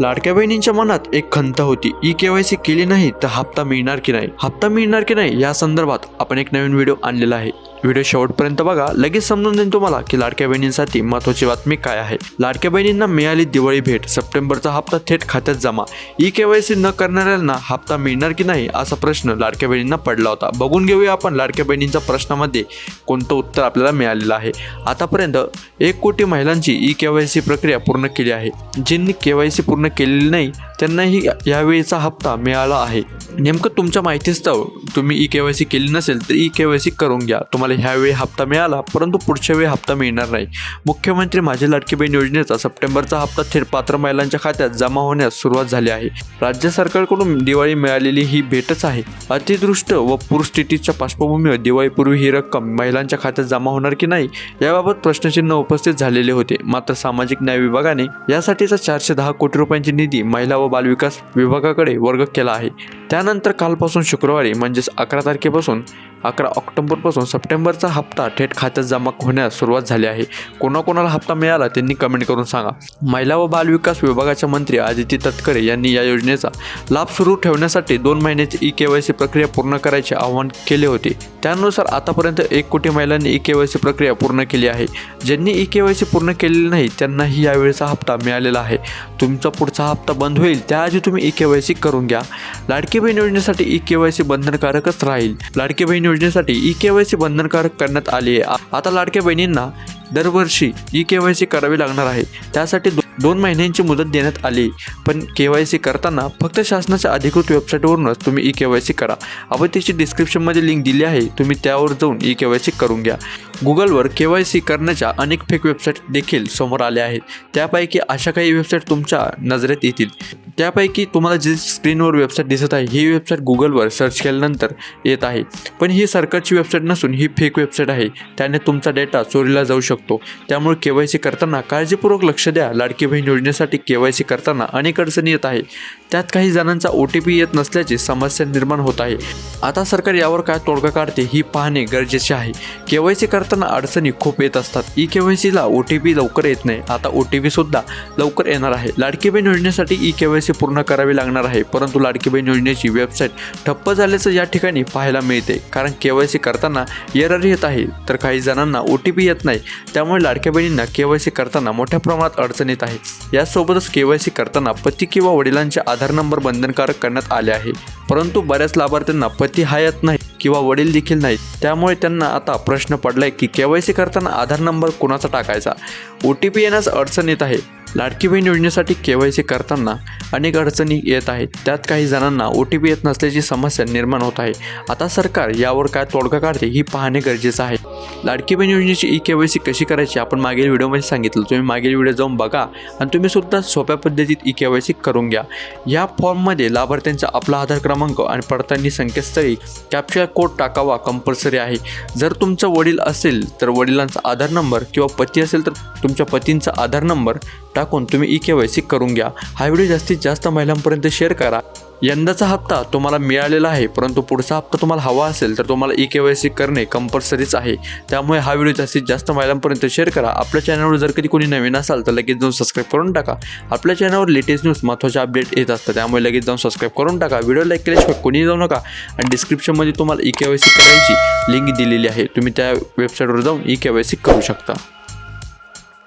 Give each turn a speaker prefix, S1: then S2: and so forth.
S1: लाडक्या बहिणींच्या मनात एक खंत होती. ई केवायसी केली नाही तर हप्ता मिळणार की नाही? हप्ता मिळणार की नाही? या संदर्भात आपण एक नवीन व्हिडिओ आणलेला आहे. व्हिडिओ शेवटपर्यंत बघा. लगेच समजून देईन तुम्हाला की लाडक्या बहिणींसाठी महत्त्वाची बातमी काय आहे. लाडक्या बहिणींना मिळाली दिवाळी भेट. सप्टेंबरचा हप्ता थेट खात्यात जमा. ई केवायसी न करणाऱ्यांना हप्ता मिळणार की नाही असा प्रश्न लाडक्या बहिणींना पडला होता. बघून घेऊया आपण लाडक्या बहिणींच्या प्रश्नामध्ये कोणतं उत्तर आपल्याला मिळालेलं आहे. आतापर्यंत एक कोटी महिलांची ई के वाय सी प्रक्रिया पूर्ण केली आहे. ज्यांनी के वाय सी पूर्ण केलेली नाही त्यांनाही यावेळीचा हप्ता मिळाला आहे. नेमकं तुमच्या माहितीस्तव तुम्ही ई के वाय सी केली नसेल तर ई के वाय सी करून घ्या. तुम्हाला ह्यावेळी हप्ता मिळाला परंतु पुढच्या वेळी हप्ता मिळणार नाही. मुख्यमंत्री माझी लाडकी बहीण योजनेचा सप्टेंबरचा हप्ता थेट पात्र महिलांच्या खात्यात जमा होण्यास सुरुवात झाली आहे. राज्य सरकारकडून दिवाळी मिळालेली ही भेटच आहे. अतिदृष्ट व पूरस्थितीच्या पार्श्वभूमीवर दिवाळीपूर्वी ही रक्कम महिलांच्या खात्यात जमा होणार की नाही याबाबत प्रश्नचिन्ह उपस्थित झालेले होते. मात्र सामाजिक न्याय विभागाने यासाठीचा चारशे दहा कोटी रुपयांची निधी महिला व बालविकास विभागाकडे वर्ग केला आहे. त्यानंतर कालपासून शुक्रवारी म्हणजेच अकरा तारखेपासून अकरा ऑक्टोबरपासून सप्टेंबरचा हप्ता थेट खात्यात जमा होण्यास सुरुवात झाली आहे. कोणाकोणाला हप्ता मिळाला त्यांनी कमेंट करून सांगा. महिला व बालविकास विभागाच्या मंत्री आदिती तटकरे यांनी या योजनेचा लाभ सुरू ठेवण्यासाठी दोन महिन्याची ई के वाय सी प्रक्रिया पूर्ण करायचे आवाहन केले होते. त्यानुसार आतापर्यंत एक कोटी महिलांनी ई के वाय सी प्रक्रिया पूर्ण केली आहे. ज्यांनी ई के वाय सी पूर्ण केलेली नाही त्यांनाही यावेळेचा हप्ता मिळालेला आहे. तुमचा पुढचा हप्ता बंद होईल त्याआधी तुम्ही ई के वाय सी करून घ्या. लाडकी बहीण योजनेसाठी ई के वाय सी बंधनकारकच राहील. लाडकी बहीण योजनेसाठी ई के वाय सी बंधनकारक करण्यात आली आहे. आता लाडक्या बहिणींना दरवर्षी ई के वाय सी करावी लागणार आहे. त्यासाठी दो- दोन महिन्यांची मुदत देण्यात आली. पण के वाय सी करताना फक्त शासनाच्या अधिकृत वेबसाईटवरूनच तुम्ही ई के वाय सी करा. आपण त्याची डिस्क्रिप्शनमध्ये लिंक दिली आहे. तुम्ही त्यावर जाऊन ई के वाय सी करून घ्या. गुगलवर के वाय सी करण्याच्या अनेक फेक वेबसाईट देखील समोर आल्या आहेत. त्यापैकी अशा काही वेबसाईट तुमच्या नजरेत येतील. त्यापैकी तुम्हाला जी स्क्रीनवर वेबसाईट दिसत आहे ही वेबसाईट गुगलवर सर्च केल्यानंतर येत आहे. पण ही सरकारची वेबसाईट नसून ही फेक वेबसाईट आहे. त्याने तुमचा डेटा चोरीला जाऊ शकतो. त्यामुळे के वाय सी करताना काळजीपूर्वक लक्ष द्या. लाडकी बहीण योजनेसाठी के वाय सी करताना अनेक अडचणी येत आहे. त्यात काही जणांचा ओ टी पी येत नसल्याची समस्या निर्माण होत आहे. आता सरकार यावर काय तोडगा काढते ही पाहणे गरजेचे आहे. के वाय सी करताना अडचणी खूप येत असतात. ई के वाय सीला ओ टी पी लवकर येत नाही. आता ओ टी पी सुद्धा लवकर येणार आहे. लाडकी बहीण योजनेसाठी ई के वाय सी पूर्ण करावी लागणार आहे. परंतु लाडकी बहीण योजनेची वेबसाईट ठप्प झाल्याचं या ठिकाणी पाहायला मिळते. कारण के वाय सी करताना एरर येत आहे. तर काही जणांना ओ टी पी येत नाही. त्यामुळे लाडक्या बहिणींना के वाय सी करताना मोठ्या प्रमाणात अडचण येत आहे. यासोबतच के वाय सी करताना पती किंवा वडिलांच्या आधार आधार नंबर बंधनकारक करण्यात आले आहे. परंतु बऱ्याच लाभार्थ्यांना पती हयात नाही किंवा वडील देखील नाहीत. त्यामुळे त्यांना आता प्रश्न पडलाय की के वाय सी करताना आधार नंबर कोणाचा टाकायचा? ओ टी पी येण्यास अडचण येत आहे. लाडकी बहीण योजनेसाठी के वाय सी करताना अनेक अडचणी येत आहेत. त्यात काही जणांना ओ टी पी येत नसल्याची समस्या निर्माण होत आहे. आता सरकार यावर काय तोडगा काढते ही पाहणे गरजेचं आहे. लाडकी बहीण योजनेची ई के वाय सी कशी करायची? आपण मागील व्हिडिओमध्ये सांगितलं. तुम्ही मागील व्हिडिओ जाऊन बघा आणि तुम्ही सुद्धा सोप्या पद्धतीत ई के वाय सी करून घ्या. या फॉर्ममध्ये लाभार्थ्यांचा आपला आधार क्रमांक आणि पडताळणी संकेतस्थळी कॅप्चर कोड टाकावा कंपल्सरी आहे. जर तुमचं वडील असेल तर वडिलांचा आधार नंबर किंवा पती असेल तर तुमच्या पतींचा आधार नंबर टाकून तुम्ही ई के वाय सी करून घ्या. हा व्हिडिओ जास्तीत जास्त महिलांपर्यंत शेअर करा. यंदाचा हप्ता तुम्हाला मिळालेला आहे परंतु पुढचा हप्ता तुम्हाला हवा असेल तर तुम्हाला ई के वाय सी करणे कंपल्सरीच आहे. त्यामुळे हा व्हिडिओ जास्तीत जास्त महिलांपर्यंत शेअर करा. आपल्या चॅनलवर जर कधी कोणी नवीन असाल तर लगेच जाऊन सबस्क्राईब करून टाका. आपल्या चॅनलवर लेटेस्ट न्यूज महत्त्वाचे अपडेट येत असतात त्यामुळे लगेच जाऊन सबस्क्राईब करून टाका. व्हिडिओ लाईक केल्याशिवाय कोणी जाऊ नका. आणि डिस्क्रिप्शनमध्ये तुम्हाला ई के वाय सी करायची लिंक दिलेली आहे. तुम्ही त्या वेबसाईटवर जाऊन ई के वाय सी करू शकता.